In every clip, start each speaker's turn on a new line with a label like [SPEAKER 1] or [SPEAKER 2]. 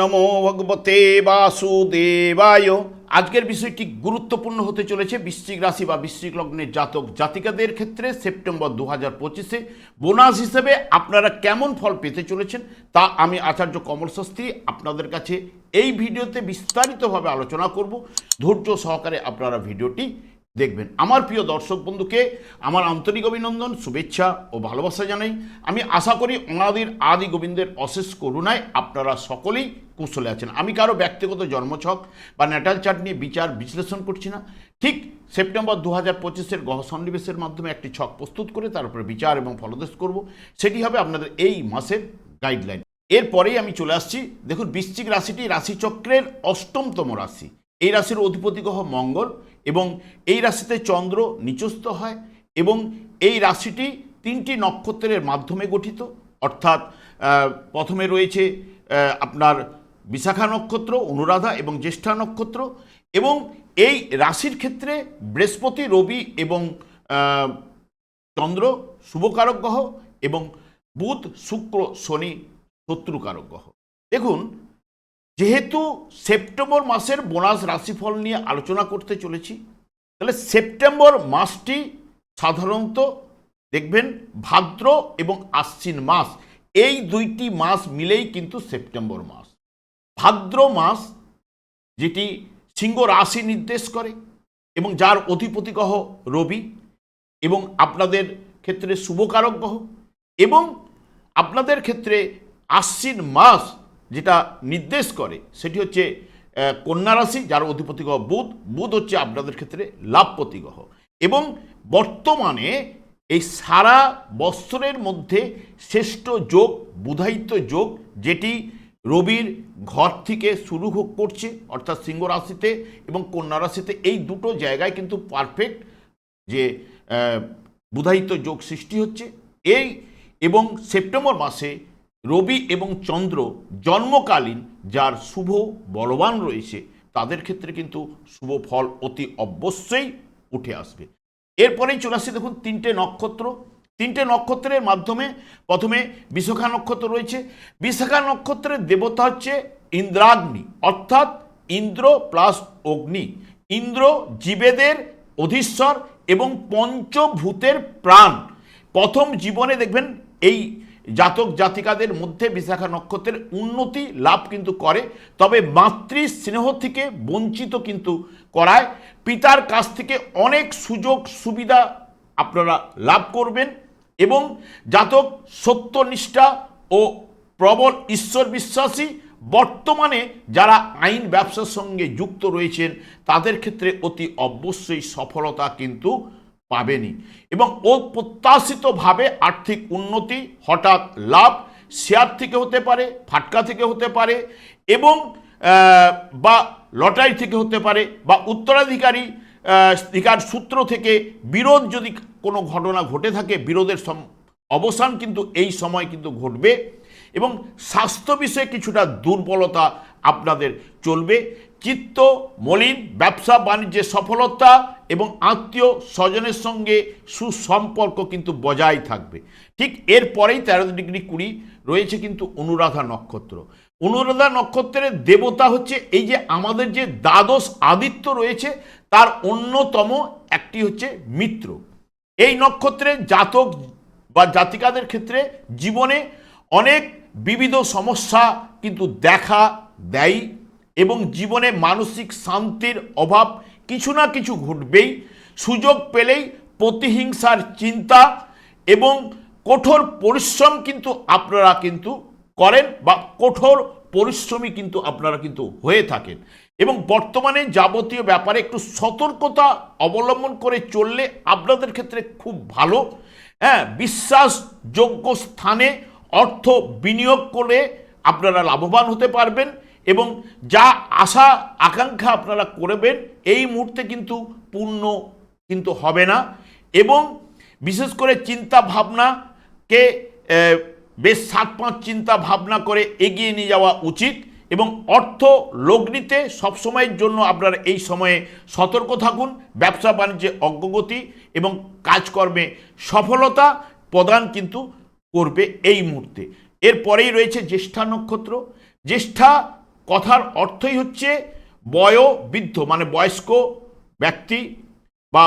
[SPEAKER 1] নমো ভগবতে বাসুদেবায়। আজকের বিষয়টি গুরুত্বপূর্ণ হতে চলেছে বৃশ্চিক রাশি বা বৃশ্চিক লগ্নের জাতক জাতিকাদের ক্ষেত্রে সেপ্টেম্বর দু হাজার পঁচিশে। বোনাস হিসেবে আপনারা কেমন ফল পেতে চলেছেন তা আমি আচার্য কমল শাস্ত্রী আপনাদের কাছে এই ভিডিওতে বিস্তারিতভাবে আলোচনা করব। ধৈর্য সহকারে আপনারা ভিডিওটি দেখবেন। আমার প্রিয় দর্শক বন্ধুকে আমার আন্তরিক অভিনন্দন, শুভেচ্ছা ও ভালোবাসা জানাই। আমি আশা করি অনাদির আদি গোবিন্দের অশেষ করুণায় আপনারা সকলেই কুশলে আছেন। আমি কারও ব্যক্তিগত জন্মছক বা ন্যাটাল চার্ট নিয়ে বিচার বিশ্লেষণ করছি না। ঠিক সেপ্টেম্বর দু হাজার পঁচিশের গ্রহ সন্নিবেশের মাধ্যমে একটি ছক প্রস্তুত করে তার উপরে বিচার এবং ফলদেশ করব। সেটি হবে আপনাদের এই মাসের গাইডলাইন। এরপরেই আমি চলে আসছি। দেখুন, বৃশ্চিক রাশিটি রাশিচক্রের অষ্টমতম রাশি। এই রাশির অধিপতি গ্রহ মঙ্গল এবং এই রাশিতে চন্দ্র নিচস্থ হয় এবং এই রাশিটি তিনটি নক্ষত্রের মাধ্যমে গঠিত। অর্থাৎ প্রথমে রয়েছে আপনার বিশাখা নক্ষত্র, অনুরাধা এবং জ্যেষ্ঠা নক্ষত্র এবং এই রাশির ক্ষেত্রে বৃহস্পতি, রবি এবং চন্দ্র শুভকারক গ্রহ এবং বুধ, শুক্র, শনি শত্রুকারক গ্রহ। দেখুন যেহেতু সেপ্টেম্বর মাসের বোনাস রাশিফল নিয়ে আলোচনা করতে চলেছি, তাহলে সেপ্টেম্বর মাসটি সাধারণত দেখবেন ভাদ্র এবং আশ্বিন মাস, এই দুইটি মাস মিলেই কিন্তু সেপ্টেম্বর মাস। ভাদ্র মাস যেটি সিংহ রাশি নির্দেশ করে এবং যার অধিপতি গ্রহ রবি এবং আপনাদের ক্ষেত্রে শুভকারক গ্রহ এবং আপনাদের ক্ষেত্রে আশ্বিন মাস যেটা নির্দেশ করে, সেটি হচ্ছে কন্যা রাশি, যার অধিপতি গ্রহ বুধ বুধ হচ্ছে আপনাদের ক্ষেত্রে লাভপতি গ্রহ। এবং বর্তমানে এই সারা বৎসরের মধ্যে শ্রেষ্ঠ যোগ বুধায়িত যোগ, যেটি রবির ঘর থেকে শুরু হোক করছে, অর্থাৎ সিংহ রাশিতে এবং কন্যা রাশিতে, এই দুটো জায়গায় কিন্তু পারফেক্ট যে বুধায়িত যোগ সৃষ্টি হচ্ছে। এই এবং সেপ্টেম্বর মাসে রবি এবং চন্দ্র জন্মকালীন, যার শুভ বলবান রয়েছে, তাদের ক্ষেত্রে কিন্তু শুভ ফল অতি অবশ্যই উঠে আসবে। এরপরেই চলে আসছে দেখুন তিনটে নক্ষত্র। তিনটে নক্ষত্রের মাধ্যমে প্রথমে বিশাখা নক্ষত্র রয়েছে। বিশাখা নক্ষত্রের দেবতা হচ্ছে ইন্দ্রাগ্নি, অর্থাৎ ইন্দ্র প্লাস অগ্নি। ইন্দ্র জীবেদের অধীশ্বর এবং পঞ্চভূতের প্রাণ। প্রথম জীবনে দেখবেন এই জাতক জাতিকাদের মধ্যে বিশাখা নক্ষত্রের উন্নতি লাভ কিন্তু করে, তবে মাতৃ স্নেহ থেকে বঞ্চিত কিন্তু করায়। পিতার কাছ থেকে অনেক সুযোগ সুবিধা আপনারা লাভ করবেন এবং জাতক সত্যনিষ্ঠা ও প্রবল ঈশ্বর বিশ্বাসী বর্তমানে যারা আইন ব্যবসার সঙ্গে যুক্ত রয়েছেন, তাদের ক্ষেত্রে অতি অবশ্যই সফলতা কিন্তু পাবেনি। এবং ও আর্থিক উন্নতি, হঠাৎ লাভ, শেয়ার থেকে হতে পারে, ফাটকা থেকে হতে পারে এবং বা লটারি থেকে হতে পারে বা উত্তরাধিকারী অধিকার সূত্র থেকে বিরোধ যদি কোনো ঘটনা ঘটে থাকে, বিরোধের অবসান কিন্তু এই সময় কিন্তু ঘটবে এবং স্বাস্থ্য বিষয়ে কিছুটা দুর্বলতা আপনাদের চলবে। চিত্ত, মলিন, ব্যবসা, বাণিজ্যের সফলতা এবং আত্মীয় স্বজনের সঙ্গে সুসম্পর্ক কিন্তু বজায় থাকবে। ঠিক এরপরেই তেরো ডিগ্রি কুড়ি রয়েছে কিন্তু অনুরাধা নক্ষত্র। অনুরাধা নক্ষত্রের দেবতা হচ্ছে এই যে আমাদের যে দ্বাদশ আদিত্য রয়েছে, তার অন্যতম একটি হচ্ছে মিত্র। এই নক্ষত্রে জাতক বা জাতিকাদের ক্ষেত্রে জীবনে অনেক বিবিধ সমস্যা কিন্তু দেখা দেয় এবং জীবনে মানসিক শান্তির অভাব কিছু না কিছু ঘটবেই, সুযোগ পেলেই প্রতিহিংসার চিন্তা এবং কঠোর পরিশ্রম কিন্তু আপনারা কিন্তু করেন বা কঠোর পরিশ্রমী কিন্তু আপনারা কিন্তু হয়ে থাকেন। এবং বর্তমানে যাবতীয় ব্যাপারে একটু সতর্কতা অবলম্বন করে চললে আপনাদের ক্ষেত্রে খুব ভালো। হ্যাঁ বিশ্বাসযোগ্য স্থানে অর্থ বিনিয়োগ করে আপনারা লাভবান হতে পারবেন। এবং যা আশা, আকাঙ্ক্ষা আপনারা করবেন, এই মুহূর্তে কিন্তু পূর্ণ কিন্তু হবে না। এবং বিশেষ করে চিন্তা ভাবনাকে বেশ সাত পাঁচ চিন্তা ভাবনা করে এগিয়ে নিয়ে যাওয়া উচিত এবং অর্থ লগ্নিতে সবসময়ের জন্য আপনারা এই সময়ে সতর্ক থাকুন, ব্যবসা বাণিজ্যে অগ্রগতি এবং কাজকর্মে সফলতা প্রদান কিন্তু করবে এই মুহূর্তে। এরপরেই রয়েছে জ্যেষ্ঠা নক্ষত্র। জ্যেষ্ঠা কথার অর্থই হচ্ছে বয়োবৃদ্ধ মানে বয়স্ক ব্যক্তি বা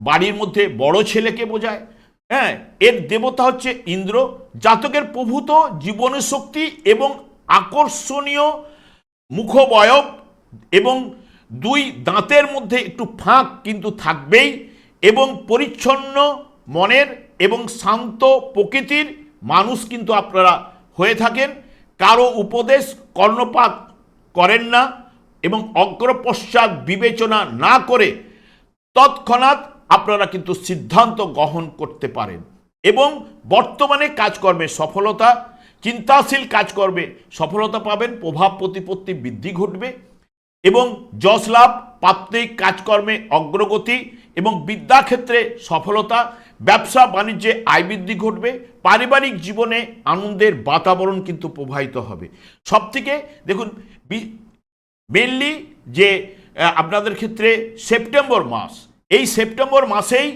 [SPEAKER 1] বাড়ির মধ্যে বড় ছেলেকে বোঝায়। হ্যাঁ এর দেবতা হচ্ছে ইন্দ্র, জাতকের প্রভূত জীবনের শক্তি এবং আকর্ষণীয় মুখবয়ব এবং দুই দাঁতের মধ্যে একটু ফাঁক কিন্তু থাকবেই এবং পরিচ্ছন্ন মনের এবং শান্ত প্রকৃতির মানুষ কিন্তু আপনারা হয়ে থাকেন। কারও উপদেশ কর্ণপাত করেন না এবং অগ্রপশ্চাৎ বিবেচনা না করে তৎক্ষণাৎ আপনারা কিন্তু সিদ্ধান্ত গ্রহণ করতে পারেন। এবং বর্তমানে কাজকর্মে সফলতা, চিন্তাশীল কাজকর্মে সফলতা পাবেন, প্রভাব প্রতিপত্তি বৃদ্ধি ঘটবে এবং যশ লাভ, প্রাপ্তিক কাজকর্মে অগ্রগতি এবং বিদ্যাক্ষেত্রে সফলতা ব্যবসা বাণিজ্যে আয় বৃদ্ধি ঘটবে, পারিবারিক জীবনে আনন্দের বাতাবরণ কিন্তু প্রবাহিত হবে। সব থেকে দেখুন মেনলি যে আপনাদের ক্ষেত্রে সেপ্টেম্বর মাস, এই সেপ্টেম্বর মাসেই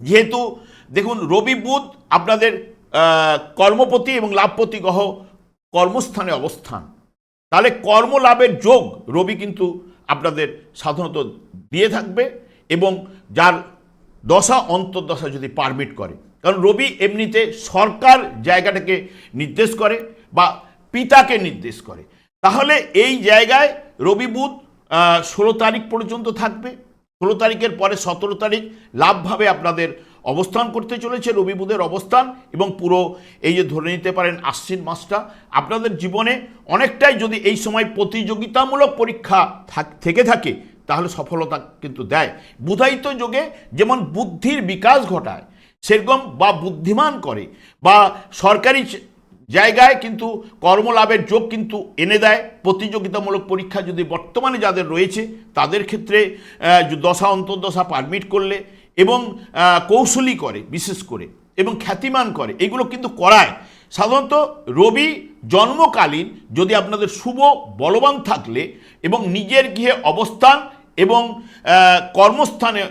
[SPEAKER 1] যেহেতু, দেখুন, রবি বুধ আপনাদের কর্মপতি এবং লাভপতি গ্রহ কর্মস্থানে অবস্থান। তাহলে কর্মলাভের যোগ রবি কিন্তু আপনাদের সাধারণত দিয়ে থাকবে এবং যার দশা অন্তর্দশা যদি পারমিট করে। কারণ রবি এমনিতে সরকার জায়গাটাকে নির্দেশ করে বা পিতাকে নির্দেশ করে। তাহলে এই জায়গায় রবি বুধ ষোলো তারিখ পর্যন্ত থাকবে। ষোলো তারিখের পরে সতেরো তারিখ লাভভাবে আপনাদের অবস্থান করতে চলেছে রবি বুধের অবস্থান এবং পুরো এই যে ধরে নিতে পারেন আশ্বিন মাসটা, আপনাদের জীবনে অনেকটাই যদি এই সময় প্রতিযোগিতামূলক পরীক্ষা থাক- থেকে তাহলে সফলতা কিন্তু দেয়। বুধায়িত যোগে যেমন বুদ্ধির বিকাশ ঘটায়, সেরকম বা বুদ্ধিমান করে, বা সরকারি জায়গায় কিন্তু কর্মলাভের যোগ কিন্তু এনে দেয়। প্রতিযোগিতামূলক পরীক্ষা যদি বর্তমানে যাদের রয়েছে, তাদের ক্ষেত্রে দশা, অন্তর্দশা পারমিট করলে এবং কৌশলী করে, বিশেষ করে, এবং খ্যাতিমান করে, এগুলো কিন্তু করায়। সাধারণত রবি জন্মকালীন যদি আপনাদের শুভ বলবান থাকলে এবং নিজের গৃহে অবস্থান এবং কর্মস্থানে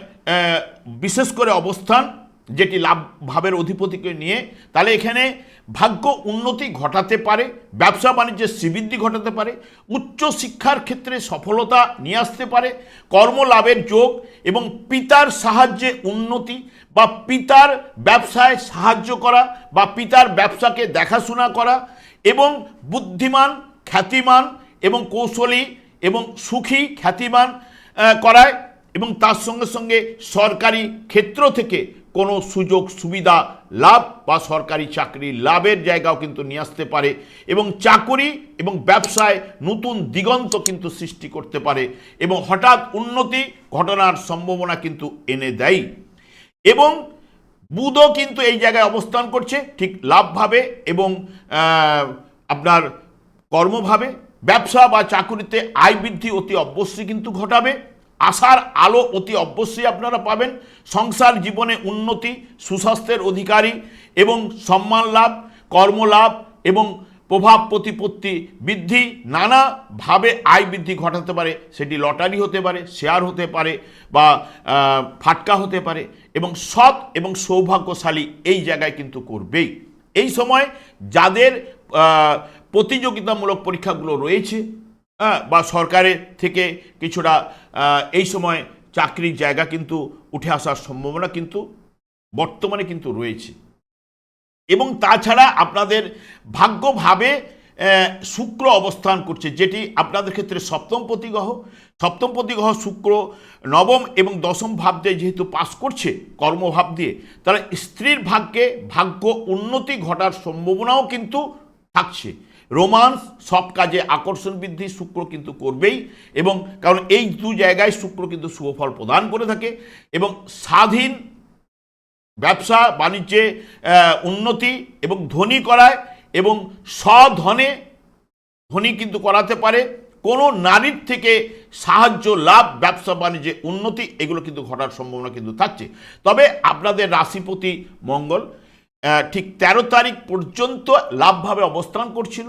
[SPEAKER 1] বিশেষ করে অবস্থান, যেটি লাভ, ভাবের অধিপতিকে নিয়ে, তাহলে এখানে ভাগ্য উন্নতি ঘটাতে পারে, ব্যবসা বাণিজ্যের শ্রীবৃদ্ধি ঘটাতে পারে, উচ্চ শিক্ষার ক্ষেত্রে সফলতা নিয়ে আসতে পারে, কর্মলাভের যোগ এবং পিতার সাহায্যে উন্নতি বা পিতার ব্যবসায় সাহায্য করা বা পিতার ব্যবসাকে দেখাশোনা করা এবং বুদ্ধিমান, খ্যাতিমান এবং কৌশলী এবং সুখী, খ্যাতিমান করায় এবং তার সঙ্গে সঙ্গে সরকারি ক্ষেত্র থেকে কোনো সুযোগ সুবিধা লাভ বা সরকারি চাকরি লাভের জায়গাও কিন্তু নিয়ে আসতে পারে এবং চাকরি এবং ব্যবসায় নতুন দিগন্ত কিন্তু সৃষ্টি করতে পারে এবং হঠাৎ উন্নতি ঘটনার সম্ভাবনা কিন্তু এনে দেয়। এবং বুধও কিন্তু এই জায়গায় অবস্থান করছে, ঠিক লাভভাবে এবং আপনার কর্মভাবে ব্যবসা বা চাকুরিতে আয় বৃদ্ধি অতি অবশ্যই কিন্তু ঘটাবে। আশার আলো অতি অবশ্যই আপনারা পাবেন। সংসার জীবনে উন্নতি, সুস্বাস্থ্যের অধিকারী এবং সম্মান লাভ, কর্মলাভ এবং প্রভাব প্রতিপত্তি বৃদ্ধি, নানাভাবে আয় বৃদ্ধি ঘটাতে পারে। সেটি লটারি হতে পারে, শেয়ার হতে পারে বা ফাটকা হতে পারে এবং সৎ এবং সৌভাগ্যশালী এই জায়গায় কিন্তু করবেই। এই সময় যাদের প্রতিযোগিতামূলক পরীক্ষাগুলো রয়েছে হ্যাঁ, বা সরকারের থেকে কিছুটা এই সময় চাকরির জায়গা কিন্তু উঠে আসার সম্ভাবনা কিন্তু বর্তমানে কিন্তু রয়েছে। এবং তাছাড়া আপনাদের ভাগ্যভাবে শুক্র অবস্থান করছে যেটি আপনাদের ক্ষেত্রে সপ্তম প্রতিগ্রহ। সপ্তম প্রতিগ্রহ শুক্র নবম এবং দশম ভাব দিয়ে যেহেতু পাস করছে কর্মভাব দিয়ে তাহলে স্ত্রীর ভাগ্যে ভাগ্য উন্নতি ঘটার সম্ভাবনাও কিন্তু থাকছে। রোমান্স সব কাজে আকর্ষণ বৃদ্ধি শুক্র কিন্তু করবেই এবং কারণ এই দু জায়গায় শুক্র কিন্তু শুভফল প্রদান করে থাকে এবং স্বাধীন ব্যবসা, বাণিজ্যে উন্নতি এবং ধনী করায় এবং স্বধনে ধনী কিন্তু করাতে পারে। কোনো নারীর থেকে সাহায্য, লাভ, ব্যবসা, বাণিজ্যে উন্নতি এগুলো কিন্তু ঘটার সম্ভাবনা কিন্তু থাকছে। তবে আপনাদের রাশিপতি মঙ্গল ঠিক ১৩ তারিখ পর্যন্ত লাভভাবে অবস্থান করছিল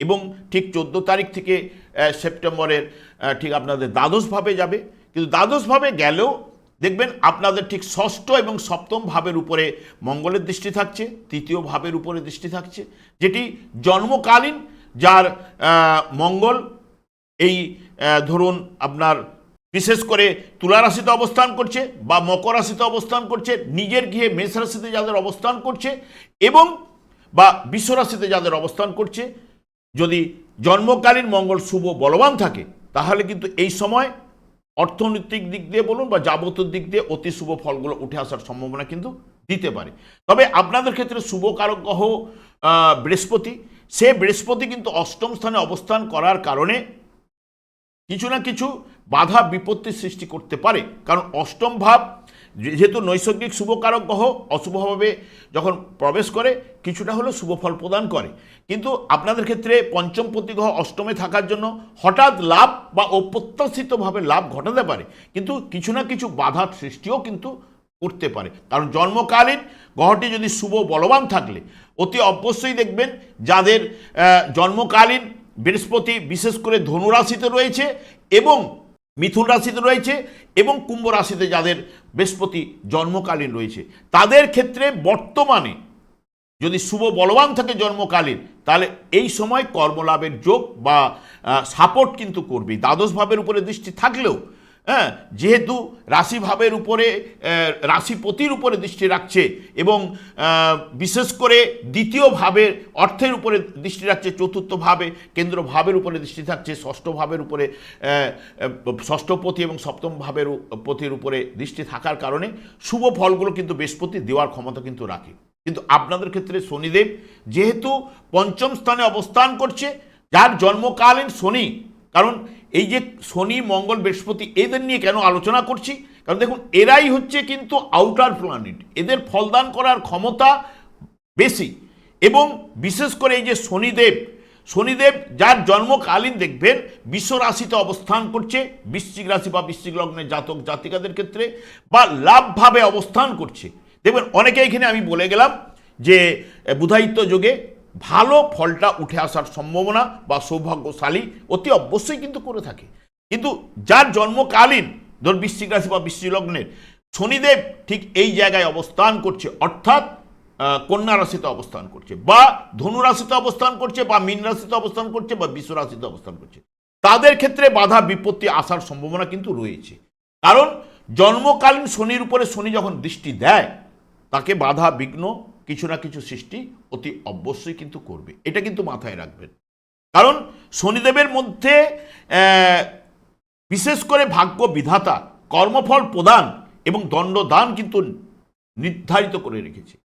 [SPEAKER 1] এবং ঠিক চোদ্দ তারিখ থেকে সেপ্টেম্বরের ঠিক আপনাদের দ্বাদশভাবে যাবে। কিন্তু দ্বাদশভাবে গেলেও দেখবেন আপনাদের ঠিক ষষ্ঠ এবং সপ্তম ভাবের উপরে মঙ্গলের দৃষ্টি থাকছে, তৃতীয় ভাবের উপরে দৃষ্টি থাকছে, যেটি জন্মকালীন যার মঙ্গল এই ধরুন আপনার বিশেষ করে তুলা রাশিতে অবস্থান করছে বা মকর রাশিতে অবস্থান করছে, নিজের গৃহে মেষ রাশিতে যাদের অবস্থান করছে এবং বা বিশ্ব রাশিতে যাদের অবস্থান করছে, যদি জন্মকালীন মঙ্গল শুভ বলবান থাকে, তাহলে কিন্তু এই সময় অর্থনৈতিক দিক দিয়ে বলুন বা যাবতীয় দিক দিয়ে অতি শুভ ফলগুলো উঠে আসার সম্ভাবনা কিন্তু দিতে পারে। তবে আপনাদের ক্ষেত্রে শুভ কারক গ্রহ বৃহস্পতি। সে বৃহস্পতি কিন্তু অষ্টম স্থানে অবস্থান করার কারণে কিছু না কিছু বাধা বিপত্তির সৃষ্টি করতে পারে। কারণ অষ্টম ভাব যেহেতু নৈসর্গিক শুভকারক গ্রহ, অশুভভাবে যখন প্রবেশ করে, কিছুটা হলেও শুভ ফল প্রদান করে। কিন্তু আপনাদের ক্ষেত্রে পঞ্চম প্রতি গ্রহ অষ্টমে থাকার জন্য হঠাৎ লাভ বা অপ্রত্যাশিতভাবে লাভ ঘটাতে পারে। কিন্তু কিছু না কিছু বাধার সৃষ্টিও কিন্তু করতে পারে। কারণ জন্মকালীন গ্রহটি যদি শুভ বলবান থাকলে, অতি অবশ্যই দেখবেন যাদের জন্মকালীন বৃহস্পতি বিশেষ করে ধনুরাশিতে রয়েছে এবং মিথুন রাশিতে রয়েছে এবং কুম্ভ রাশিতে যাদের বৃহস্পতি জন্মকালীন রয়েছে। তাদের ক্ষেত্রে বর্তমানে যদি শুভ বলবান থাকে জন্মকালীন, তাহলে এই সময় কর্মলাভের যোগ বা সাপোর্ট কিন্তু করবে দ্বাদশ ভাবের উপরে দৃষ্টি থাকলেও হ্যাঁ যেহেতু রাশিভাবের উপরে রাশিপতির উপরে দৃষ্টি রাখছে এবং বিশেষ করে দ্বিতীয় ভাবের অর্থের উপরে দৃষ্টি রাখছে, চতুর্থ ভাবে, কেন্দ্র ভাবের উপরে দৃষ্টি থাকছে, ষষ্ঠ ভাবের উপরে ষষ্ঠপতি এবং সপ্তম ভাবের পতির উপরে দৃষ্টি থাকার কারণে শুভ ফলগুলো কিন্তু বৃহস্পতি দেওয়ার ক্ষমতা কিন্তু রাখে। কিন্তু আপনাদের ক্ষেত্রে শনিদেব যেহেতু পঞ্চম স্থানে অবস্থান করছে, যার জন্মকালীন শনি, কারণ এই যে শনি, মঙ্গল, বৃহস্পতি, এদের নিয়ে কেন আলোচনা করছি? কারণ দেখুন, এরাই হচ্ছে কিন্তু আউটার প্ল্যানেট এদের ফলদান করার ক্ষমতা বেশি। এবং বিশেষ করে এই যে শনিদেব শনিদেব যার জন্মকালীন দেখবেন, বিশ্ব রাশিতে অবস্থান করছে, বৃশ্চিক রাশি বা বৃশ্চিক লগ্নের জাতক, জাতিকাদের ক্ষেত্রে, বা লাভভাবে অবস্থান করছে। দেখবেন, অনেকে এখানে আমি বলে গেলাম যে বুধায়িত্ব যোগে ভালো ফলটা উঠে আসার সম্ভাবনা বা সৌভাগ্যশালী অতি অবশ্যই কিন্তু করে থাকে। কিন্তু যার জন্মকালীন ধর বৃশ্চিক রাশি বা বৃশ্চিক লগ্নের, শনিদেব ঠিক এই জায়গায় অবস্থান করছে, অর্থাৎ কন্যা রাশিতে অবস্থান করছে বা ধনু রাশিতে অবস্থান করছে বা মীন রাশিতে অবস্থান করছে বা বিশ্ব রাশিতে অবস্থান করছে। তাদের ক্ষেত্রে বাধা বিপত্তি আসার সম্ভাবনা কিন্তু রয়েছে। কারণ জন্মকালীন শনির উপরে শনি যখন দৃষ্টি দেয়, তাকে বাধা বিঘ্ন কিছু না কিছু সৃষ্টি অতি অবশ্যই কিন্তু করবে। এটা কিন্তু মাথায় রাখবেন। কারণ শনিদেবের মধ্যে বিশেষ করে ভাগ্য বিধাতা, কর্মফল প্রদান এবং দণ্ডদান কিন্তু নির্ধারিত করে রেখেছে।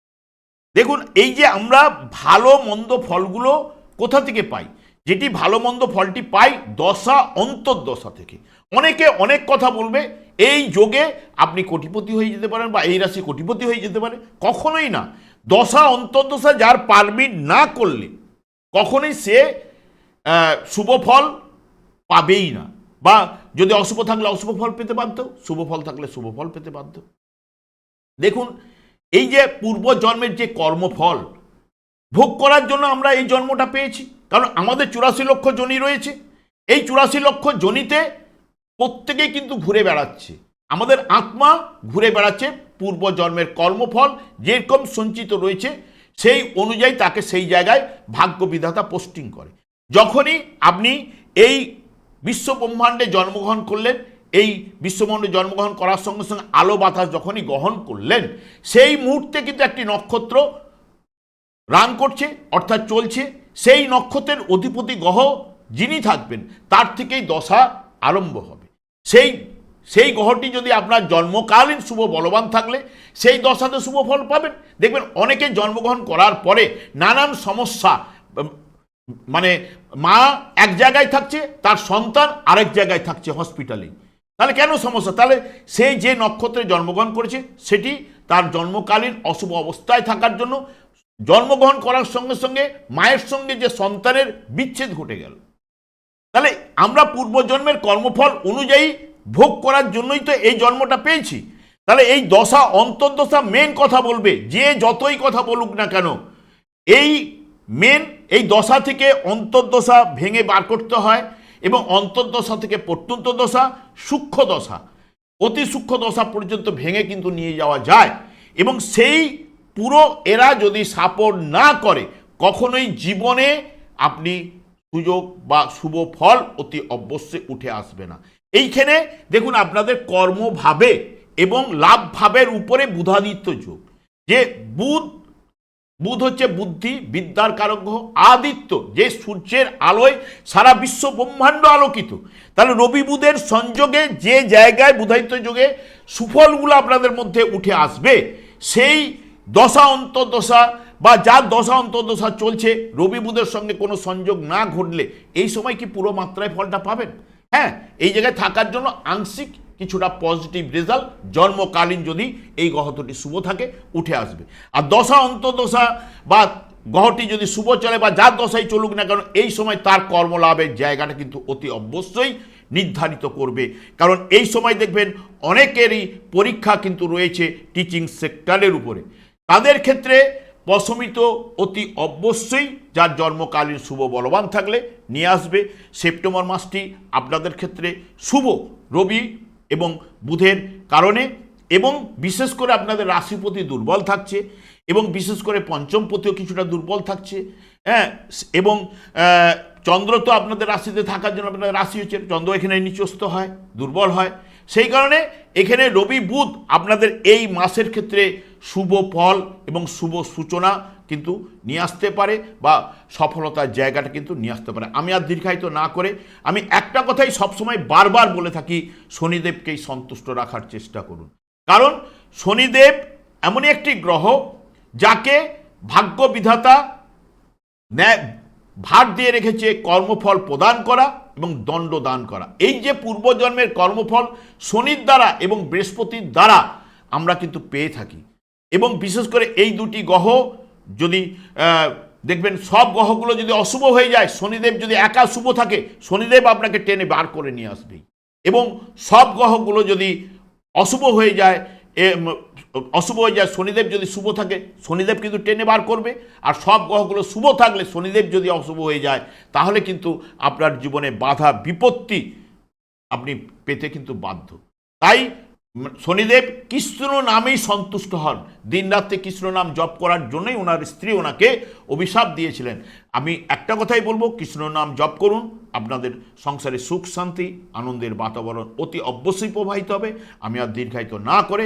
[SPEAKER 1] দেখুন, এই যে আমরা ভালো মন্দ ফলগুলো কোথা থেকে পাই? যেটি ভালো মন্দ ফলটি পাই দশা, অন্তর্দশা থেকে। অনেকে অনেক কথা বলবে, এই যোগে আপনি কোটিপতি হয়ে যেতে পারেন বা এই রাশি কোটিপতি হয়ে যেতে পারে। কখনোই না। দশা অন্তর্দশা যার পারমিট না করলে কখনোই সে শুভ ফল পাবেই না। বা যদি অশুভ থাকলে অশুভ ফল পেতে বাধ্য, শুভ ফল থাকলে শুভ ফল পেতে বাধ্য। দেখুন, এই যে পূর্ব জন্মের যে কর্মফল, ভোগ করার জন্য আমরা এই জন্মটা পেয়েছি। কারণ আমাদের চুরাশি লক্ষ জনি রয়েছে। এই চুরাশি লক্ষ জনিতে প্রত্যেকেই কিন্তু ঘুরে বেড়াচ্ছে। আমাদের আত্মা ঘুরে বেড়াচ্ছে পূর্ব জন্মের কর্মফল যেরকম সঞ্চিত রয়েছে, সেই অনুযায়ী তাকে সেই জায়গায় ভাগ্য বিধাতা পোস্টিং করে। যখনই আপনি এই বিশ্ব ব্রহ্মাণ্ডে জন্মগ্রহণ করলেন, এই বিশ্বব্রহ্মাণ্ডে জন্মগ্রহণ করার সঙ্গে সঙ্গে আলো বাতাস যখনই গ্রহণ করলেন, সেই মুহূর্তে কিন্তু একটি নক্ষত্র রান করছে, অর্থাৎ চলছে। সেই নক্ষত্রের অধিপতি গ্রহ যিনি থাকবেন, তার থেকেই দশা আরম্ভ হবে। সেই সেই গ্রহটি যদি আপনার জন্মকালীন শুভ বলবান থাকলে, সেই দশাতে শুভ ফল পাবেন। দেখবেন অনেকে জন্মগ্রহণ করার পরে নানান সমস্যা মানে মা এক জায়গায় থাকছে, তার সন্তান আরেক জায়গায় থাকছে হসপিটালে। তাহলে কেন সমস্যা? তাহলে সেই যে নক্ষত্রে জন্মগ্রহণ করেছে, সেটি তার জন্মকালীন অশুভ অবস্থায় থাকার জন্য জন্মগ্রহণ করার সঙ্গে সঙ্গে মায়ের সঙ্গে যে সন্তানের বিচ্ছেদ ঘটে গেল। তাহলে আমরা পূর্বজন্মের কর্মফল অনুযায়ী ভোগ করার জন্যই তো এই জন্মটা পেয়েছি। তাহলে এই দশা, অন্তর্দশা মেন কথা বলবে। যে যতই কথা বলুক না কেন, এই মেন এই দশা থেকে অন্তর্দশা ভেঙে বার করতে হয় এবং অন্তর্দশা থেকে প্রত্যন্ত দশা, সূক্ষ্ম দশা। অতি সূক্ষ্ম দশা পর্যন্ত ভেঙে কিন্তু নিয়ে যাওয়া যায়। এবং সেই পুরো এরা যদি সাপোর্ট না করে, কখনোই জীবনে আপনি সুযোগ বা শুভ ফল অতি অবশ্যই উঠে আসবে না। এইখানে দেখুন আপনাদের কর্মভাবে এবং লাভ ভাবের উপরে বুধাদিত্য যোগ। যে বুধ বুধ হচ্ছে বুদ্ধি, বিদ্যার কারক আদিত্য, যে সূর্যের আলোয় সারা বিশ্ব ব্রহ্মাণ্ড আলোকিত। তাহলে রবি বুধের সংযোগে যে জায়গায় বুধাদিত্য যোগে সুফলগুলো আপনাদের মধ্যে উঠে আসবে, সেই দশা অন্তর্দশা বা যার দশা অন্তর্দশা চলছে, রবি বুধের সঙ্গে কোনো সংযোগ না ঘটলে এই সময় কি পুরো মাত্রায় ফলটা পাবেন? হ্যাঁ এই জায়গায় থাকার জন্য আংশিক কিছুটা পজিটিভ রেজাল্ট জন্মকালীন যদি এই গ্রহটি শুভ থাকে, উঠে আসবে। আর দশা অন্তদশা বা গ্রহটি যদি শুভ চলে বা যার দশাই চলুক না কারণ এই সময় তার কর্মলাভের জায়গাটা কিন্তু অতি অবশ্যই নির্ধারিত করবে। কারণ এই সময় দেখবেন অনেকেরই পরীক্ষা কিন্তু রয়েছে টিচিং সেক্টরের উপরে। তাদের ক্ষেত্রে পশমিত অতি অবশ্যই, যার জন্মকালীন শুভ বলবান থাকলে নিয়ে আসবে। সেপ্টেম্বর মাসটি আপনাদের ক্ষেত্রে শুভ, রবি এবং বুধের কারণে এবং বিশেষ করে আপনাদের রাশিপতি দুর্বল থাকছে এবং বিশেষ করে পঞ্চম পঞ্চমপতিও কিছুটা দুর্বল থাকছে। হ্যাঁ এবং চন্দ্র তো আপনাদের রাশিতে থাকার জন্য আপনাদের রাশি হচ্ছে, চন্দ্র এখানে নিচস্ত হয়, দুর্বল হয়। সেই কারণে এখানে রবি, বুধ আপনাদের এই মাসের ক্ষেত্রে শুভ ফল এবং শুভ সূচনা কিন্তু নিয়ে আসতে পারে বা সফলতার জায়গাটা কিন্তু নিয়ে আসতে পারে। আমি আর দীর্ঘায়িত না করে আমি একটা কথাই সবসময় বারবার বলে থাকি, শনিদেবকেই সন্তুষ্ট রাখার চেষ্টা করুন। কারণ শনিদেব এমনই একটি গ্রহ যাকে ভাগ্য বিধাতা ন্যায় ভার দিয়ে রেখেছে, কর্মফল প্রদান করা এবং দণ্ড দান করা। এই যে পূর্বজন্মের কর্মফল শনির দ্বারা এবং বৃহস্পতির দ্বারা আমরা কিন্তু পেয়ে থাকি। এবং বিশেষ করে এই দুটি গ্রহ যদি দেখবেন সব গ্রহগুলো যদি অশুভ হয়ে যায়, শনিদেব যদি একা শুভ থাকে, শনিদেব আপনাকে টেনে বার করে নিয়ে আসবেই এবং সব গ্রহগুলো যদি অশুভ হয়ে যায় অশুভ হয়ে যায়, শনিদেব যদি শুভ থাকে, শনিদেব কিন্তু টেনে বার করবে। আর সব গ্রহগুলো শুভ থাকলে শনিদেব যদি অশুভ হয়ে যায়, তাহলে কিন্তু আপনার জীবনে বাধা, বিপত্তি আপনি পেতে কিন্তু বাধ্য। তাই শনিদেব কৃষ্ণ নামেই সন্তুষ্ট হন। দিনরাত্রে কৃষ্ণ নাম জপ করার জন্যই ওনার স্ত্রী ওনাকে অভিশাপ দিয়েছিলেন। আমি একটা কথাই বলব, কৃষ্ণ নাম জপ করুন, আপনাদের সংসারে সুখ শান্তি, আনন্দের বাতাবরণ অতি অবশ্যই প্রবাহিত হবে। আমি আর দীর্ঘায়িত না করে